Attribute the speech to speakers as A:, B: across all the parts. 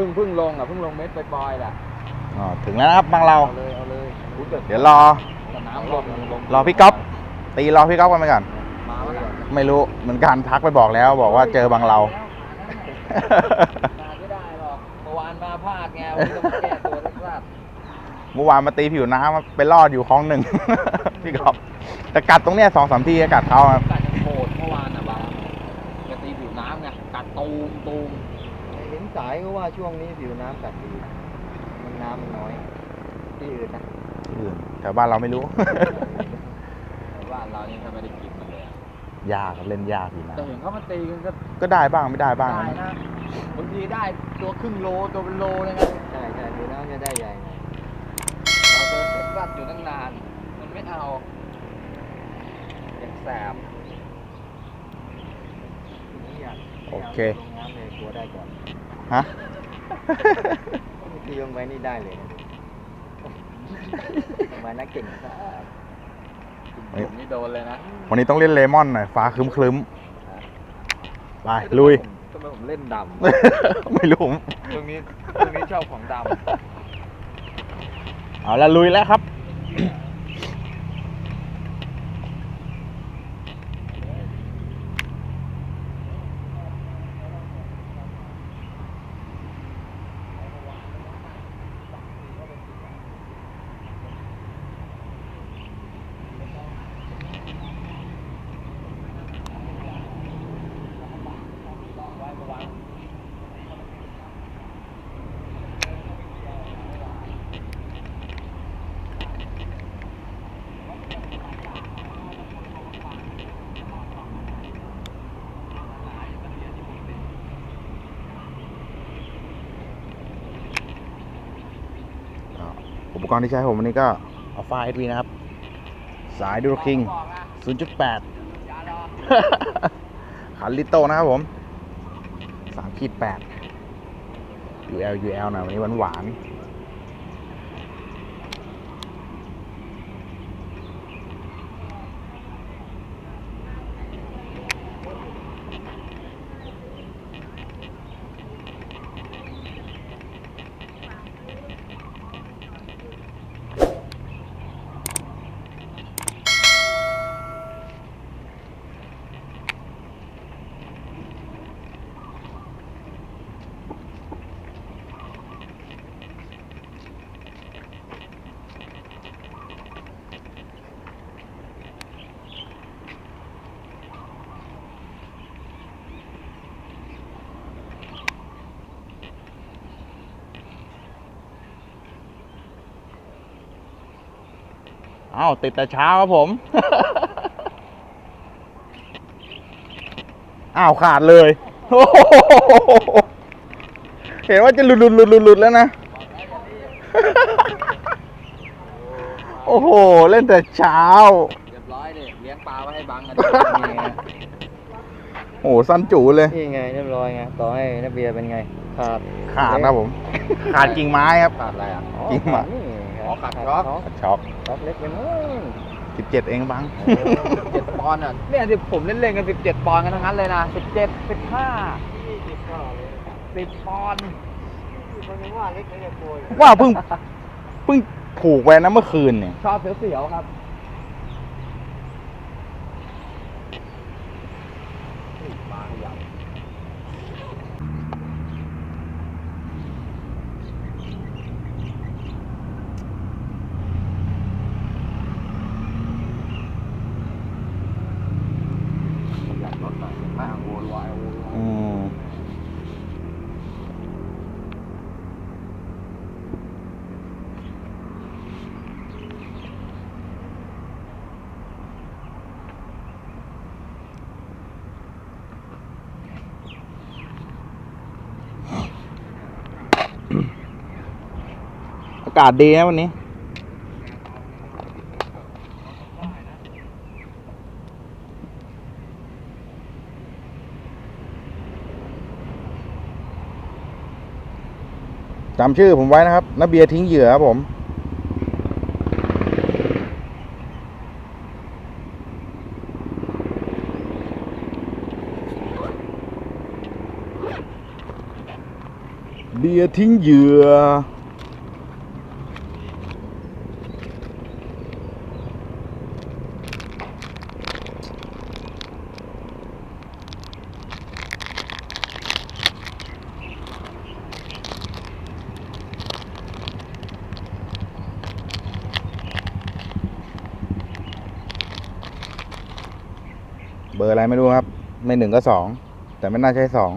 A: ตก
B: อืม
A: เพิ่งเพิ่งลงอะเพิ่งลงเม็ดปลอยๆแหละ
B: อ๋อถึงแล้วนะครับบางเรา
A: เอาเลยเอาเลยอุ๊ยแต่
B: เดี๋ยวรอ
A: แต่น้ำลงลง
B: รอพี่ก๊อฟตีรอพี่ก๊อฟกันไปก่อน
A: มาแล้วกัน
B: ไม่รู้เหมือนกันทักไปบอกแล้ว บอกว่าเจอบางเรา
A: มาไม่ได้หรอกเมื่อวานมาพลาดไงวันนี้ต้องมาแก้ตัวสักสัก
B: เมื่อวานมาตีผิวน้ำไปรอดอยู่คลองหนึ่ง พี่ก๊อฟแต่กัดตรงเนี้ยสองสามทีก็กัดเขาครับ
A: กัดยังโหดเมื่อวานอะบางแกตีผิวน้ำไงกัดตูมตูม
C: เห็น สายก็ว่าช่วงนี้ผิวน้ำกัดดีมันน้ำมันน้อย ที่อื่นนะ
B: อื่นแถวบ้านเราไม่รู้
A: แต่ว่าเรานี่ถ้าไม่ได้กินมันเลยอะ
B: ยากครับเล่นยากอยู่นะ
A: แต่เห็นเขามาตีกันก็
B: ก็ได้บ้างไม่ได้บ้าง
A: ได้นะบางทีได้ตัวครึ่งโลตัวเป็นโลเลยนะ
C: ใช่ใช่ผิวน้ำจะได้ใหญ่หน่อย
A: เราเดินเซ็ตรัดอยู่ตั้งนาน มันไม่เอายังแสบ
C: นี่อยาก
B: โอเค
C: ลงน้ำเลยกลัวได้ก่อน
B: ฮะ
C: ที่ลงไปนี่ได้เลยนะลงมานักเก่งครับ
B: เฮ้ย
A: ผมนี่โดนเลยนะ
B: วันนี้ต้องเล่นเลมอนหน่อยฟ้าครึ้มครึ้มๆไปลุย
A: ทำไมผมเล่นด
B: ไม่รู้ผมำ
A: ตรงนี้ตรงนี้ชอบของด
B: เอาละลุยแล้วครับ ปกรณ์ที่ใช้ผมวันนี้ก็อัลฟาเอสวีนะครับ สายดูคิง 0.8ขันลิโตนะครับผม3ขีด8 UL UL นะวันนี้หวานหวาน อ้าวติดแต่เช้าครับผม อ้าวขาดเลยโอ้โหเห็นว่าจะหลุดหลุดหลุดหลุดหลุดแล้วนะ โอ้โห เล่นแต่เช้า
A: เรียบร้อยเลยเลี้ยงปลาไว้ให้บังกัน
C: นี่ไง
B: โอ้โหสั้นจูเลย
C: นี่ไงเรียบร้อยไงต่อให้นักเบียร์เป็นไงขาด
B: ขาดนะผม ขาดกิ่งไม้ครับ
A: ขาดอะไรอะ
C: อ๋อ
B: จริงว่ะ
C: นี่
A: อ๋อขาดช็อค
B: ขาดช็อก
C: ช็อกเล็กไปมั้ง
B: สิบเจ็ดเองบัง
A: เจ็ดปอนด์อะเนี่ยที่ผมเล่นๆกันสิบเจ็ดปอนด์กันทั้งนั้นเลยนะสิบเจ็ดสิบห้าสิบปอนด์
C: คนนึงว่าเล็กไม่ได้โกย
B: ว่าเพิ่งเพิ่งผูกไว้นะเมื่อคืนเนี่ย
A: ชอบเสียวๆครับอยากรถหน่อยแม่งโวยวายโวยวาย
B: อืม อากาศดีนะวันนี้ จำชื่อผมไว้นะครับนเบียร์ทิ้งเหยื่อครับผมเบียร์ทิ้งเหยื่อ ออะไรไม่รู้ครับ ไม่หนึ่งก็สองแต่ไม่น่าใช่สอง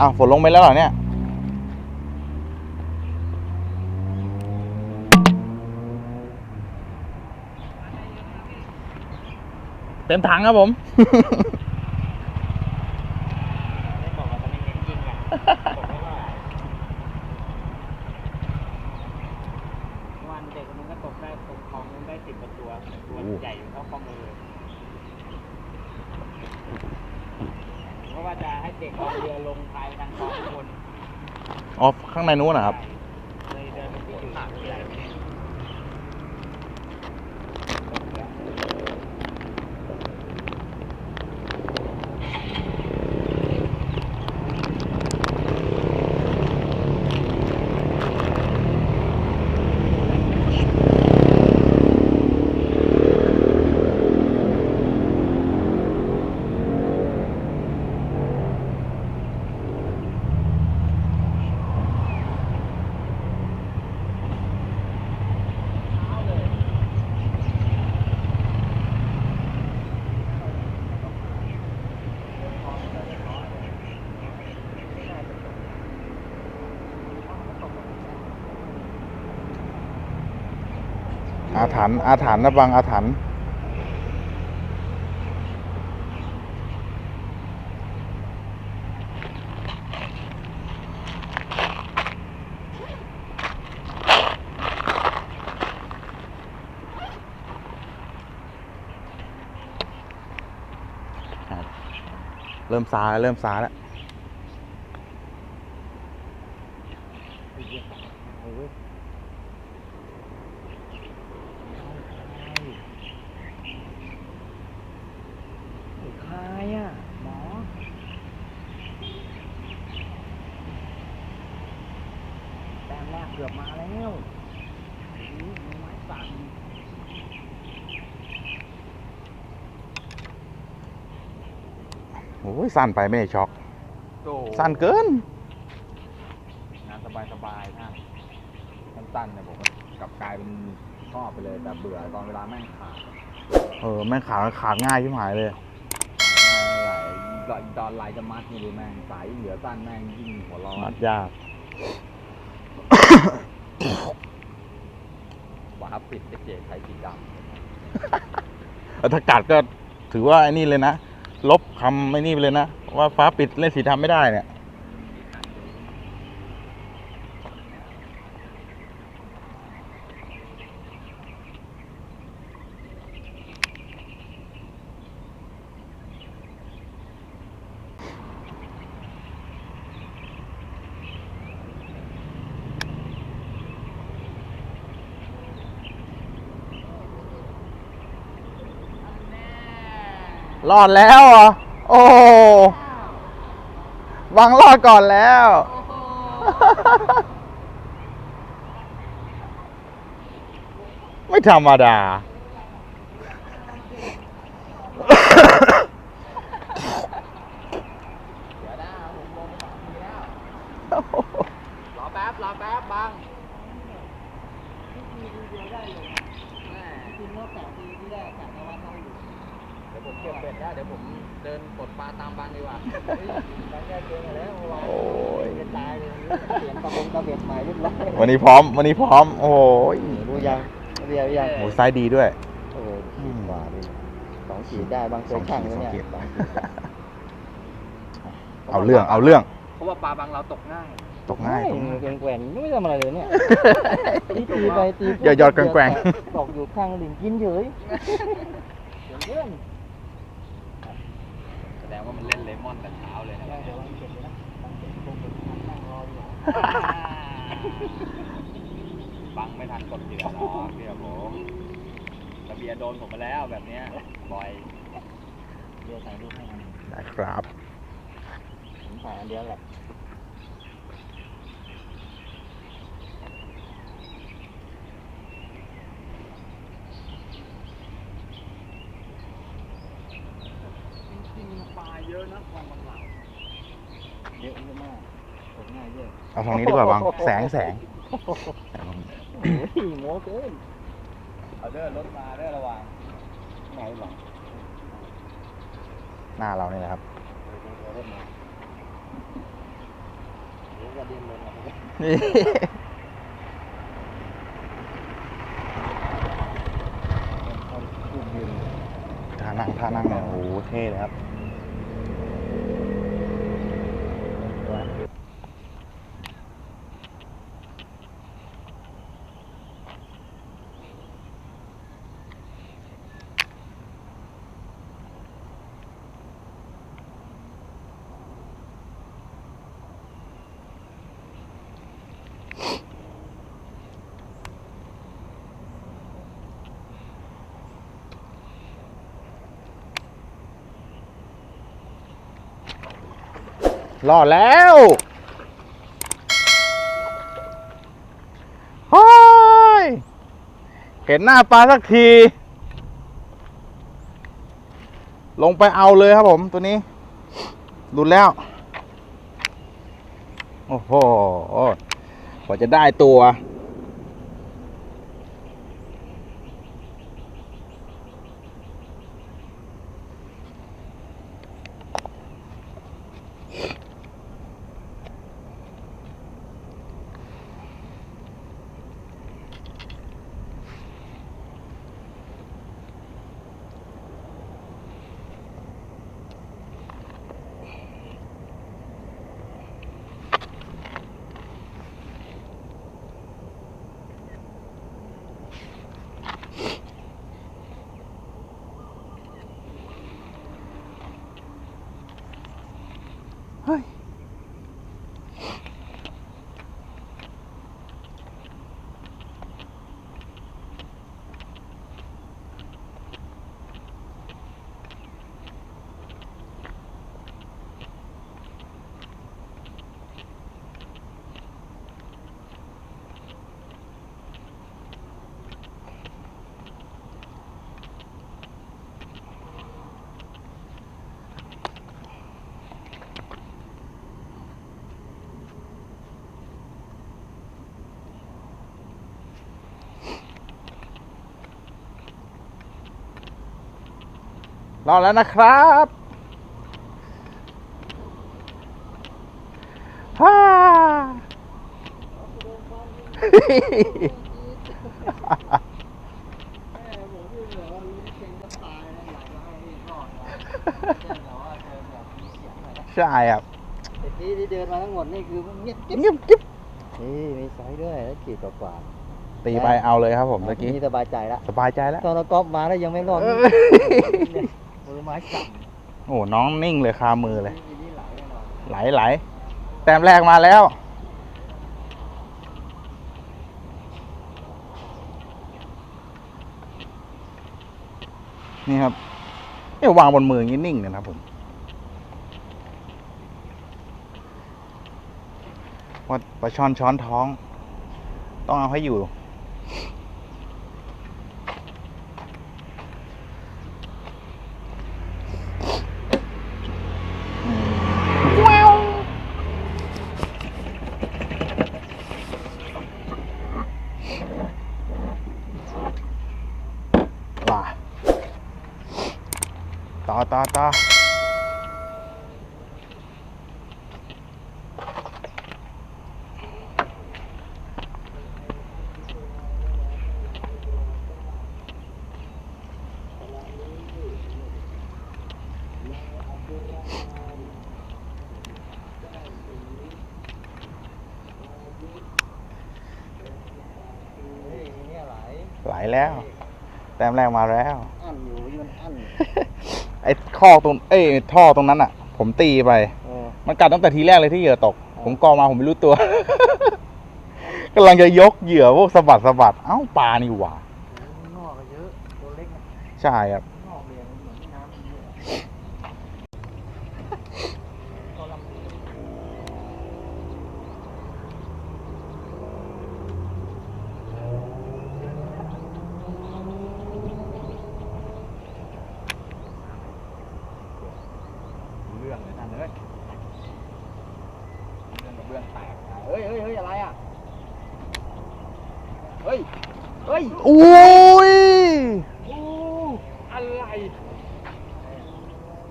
B: อ้าวฝนลงไปแล้วเหรอเนี่ยเต็มถังครับผม
C: ไม่บอกว่าจะไม่เน้นยิงอะผมไม่ว่าวันเด็กมันก็ตกได้ตรงคลองมันได้สิบกว่าตัวตัวใหญ่เท่าข้อมือเพ ราะว่าจะให้เด็กเอาเรือลงพายกันสองคน
B: ออฟข้างในนู้นนะครับ
C: เลยเดินไปที่จุดใหญ่ไม่ได้
B: อาถรรพ์อาถรรพ์นะบังอาถรรพ์เริ่มซาแล้วเริ่มซาแล้ว
A: ใครอะ หมอ แต้มแรกเกือบมาแล้วอุ๊ยมือไม้สั่น
B: โอ้ยสั้นไปไม่ได้ช็อก
A: โอ้
B: สั้นเกิน
A: งานสบายๆท่านสั้นๆเนี่ยผมกลับกลายเป็นชอบไปเลยแต่เบื่อตอนเวลาแม่งขาด
B: เออ แม่งขาดขาดง่ายชิบหายเลย
A: ไหลตอนไหลจะมัดนี่ดูแม่งสายเหลือสั้นแม่งยิ่งหัวร้อ
B: มั
A: น
B: ดยาก
A: วาปิดเจ๊ใช้สีด
B: เออถ้ากัดก็ถือว่าไอ้นี่เลยนะ ลบคำไม่นี่ไปเลยนะ ว่าฟ้าปิดเล่นสีทำไม่ได้เนี่ย รอดแล้วเหรอโอ้บังรอดก่อนแล้ว ไม่ธรรมดาำ
A: เดี๋ยวนะผมลงสองทีแล้วรอแป๊บ รอแป๊บบังแม่
C: จริงๆแล้วแปดปีที่ได้แปดในวันเขาอยู่
A: เดี๋ ยวผมเก็บเบ็ดแล้วเดี๋ยวผมเดินกดปลาตามบังดีกว่า
C: ได้แค่เจอมาแล้วเมื่อวาน
B: โอ้ย
C: จะตายเลยเปลี่ยนตะบงตะเบ็ดใหม่เรียบร้อย
B: วันนี้พร้อม วันนี้พร้อม โอ้ย
C: รู้ยังเรียกยัง
B: โอ้ไซส์ดีด้วย
C: โอ้โหขีดกว่าดิสองขีดได้บางเคยช่างแล้วเนี่ย
B: สองขีด
C: สองขีด
B: ปเอาเรื่อง เอาเรื่อง
A: เพราะว่าปลาบางเราตกง่าย
B: ตกง่ายตก
C: ไม่
B: ง่าย
C: แกว่งแกว่งไม่ทำอะไรเลยเนี่ยตีตีไปตี
B: อย่าหยอดแกว่ง
C: ตกอยู่ข้างลิงกินเฉยเพื่อน
A: แส ดงว่ามันเล่นเลมอนแต่เช้าเลยนะ
C: เดี๋ยวเก็บเลยนะตั้งเก็บคงเก็บนั่งรออยู่
A: บังไม่ทันกดเหยื่อหรอกเดี๋ยวผมระเบียร์โดนผมมาแล้วแบบเนี้ยบ่อย
C: เดี๋ยวถ่ายรูปให้มัน
B: ได้ครับ
C: ผมถ่ายอันเดียวแหละ
A: จริงๆปลา เยอะนะวันบางเรา
C: เยอะเยอะมากตกง่ายเยอะ
B: เอาทางนี้ดีกว่าบางแสงแสง
C: โอ้โหโม้เกิน
A: เอาเด้อรถมาเด้อระวัง
C: ไหนหรอ
B: หน้าเรานี่แหละครับ
C: เดี๋ยวเริ่มมาเดี๋ยวกระเด็นลงมา
B: นี่
C: เอาลูกยืน
B: ท่านั่งท่านั่งเนี่ยโอ้โหเท่เลยครับ รอดแล้วเฮ้ยเห็นหน้าปลาสักที ลงไปเอาเลยครับผมตัวนี้หลุดแล้ว โอ้โหกว่าจะได้ตัว รอดแล้วนะครับฮ่าใช่ครับ
C: แต่ที่ที่เดินมาทั้งหมดนี่คือเงียบกิ๊บ
B: เงียบกิ๊บ
C: นี่มีไซส์ด้วยแล้วขีดกว่า
B: ตีไปเอาเลยครับผม
C: ๆ
B: เมื่อกี้
C: นี่สบายใจแล้ว
B: สบายใจแล้ว
C: ตอนเราก๊อฟมาแล้วยังไม่รอด
B: เอ
C: นี่
B: อ
C: มือไม้สั่น
B: โอ้น้องนิ่งเลยคามือเลย
C: ทีนี้ไหลแน่นอน
B: ไหลไหลแต้มแรกมาแล้ว นี่ครับเนี่ยวางบนมืออย่างนี้นิ่งเลยนะครับผมว่าปลาช่อนช้อนท้อง ต้องเอาให้อยู่ ว่าต่อต่อต่อายแล้ว แต้มแรกมาแล้ว
C: อั้นอยู่มันอั้น
B: ไอ้ข้อตรงเอ้ยท่อตรงนั้นอะ ผมตีไป
C: เออ
B: มันกัดตั้งแต่ทีแรกเลยที่เหยื่อตก ผมกอมาผมไม่รู้ตัว กำลังจะยกเหยื่อพวกสะบัดสะบัดเอ้าปลานี่หว่า
C: นอกก็เยอะตัวเล็กนะ
B: ใช่ครับ
C: นอกเรียนเหมือนน้ำมันเยอะก็ลำบาก
A: เรื่องเลยท่านเอ้ยเรื่องกับเรื่องแตกนะเฮ้ยเฮ้ยเฮ้ยอะไรอะ เฮ้ย เฮ้ ย
B: อุ้ย
A: อู้อะไร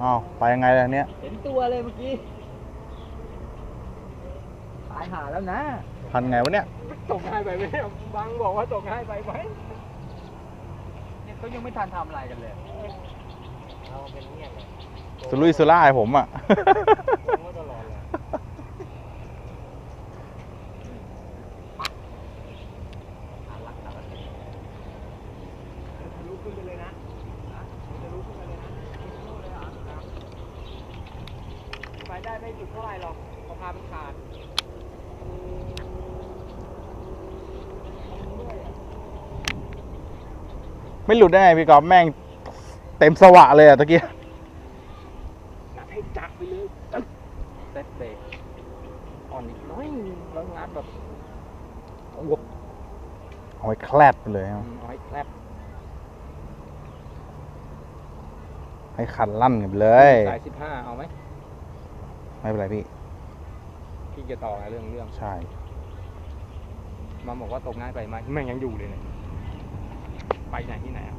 B: อ้าวไปยังไงล่ะเนี้ย
A: เห็นตัวเลยเมื่อกี้ตายหาแล้วนะ
B: พันไงวะเนี่ย
A: ตกง่ายไปไหมบังบอกว่าตกง่ายไปไหมเนี่ยเขายังไม่ทันทำอะไรกันเลย
C: เราเป็นเงี้ยเลย
B: สุรุ่ยสุร่ายผมอะ
C: ผมก็ตลอดเลย
A: อ่านหลักฐานทะลุขึ้นไปเลยนะนะทะลุขึ้นไปเลยนะทะลุเลยเหรอครับไปได้ไม่จุดเท่าไหร่หรอกพอพามันขาด
B: ไม่หลุดได้ไงพี่กอล์ฟแม่งเต็มสวะเลยอะตะกี้
A: งัดให้จักไปเลยตึ๊กเซตเบรกอ่อนอีกน้อยนึงแล้วงัดแบบวบ
B: เอาไว้แคลดไปเลย
A: อื
B: ครับ
A: มเอาให้แคลบ
B: ให้คันลั่นกันไปเลย
A: สายสิบห้าเอาไหม
B: ไม่เป็นไรพี่
A: พี่จะต่อไงเรื่องเรื่อง
B: ใช่
A: มาบอกว่าตกง่ายไปไหมแม่งยังอยู่เลยเนี่ย ไปไหนที่ไหนอะ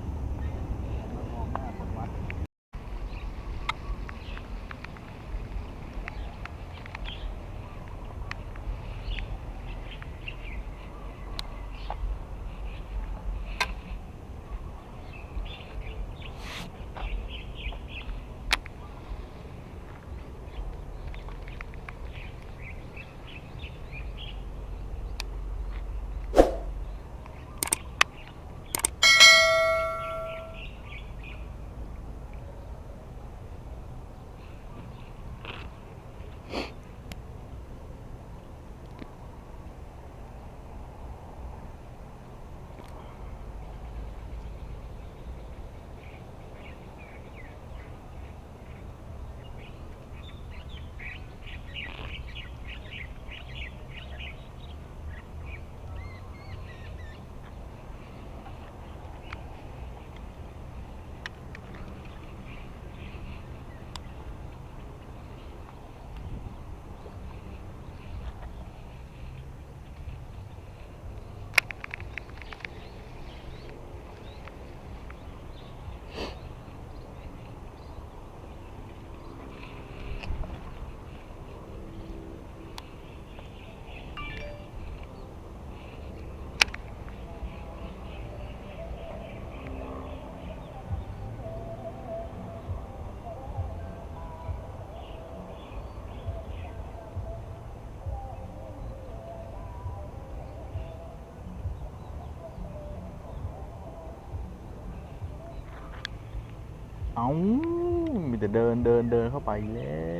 B: เอามีแต่เดินเดินเดินเข้าไปแล้ว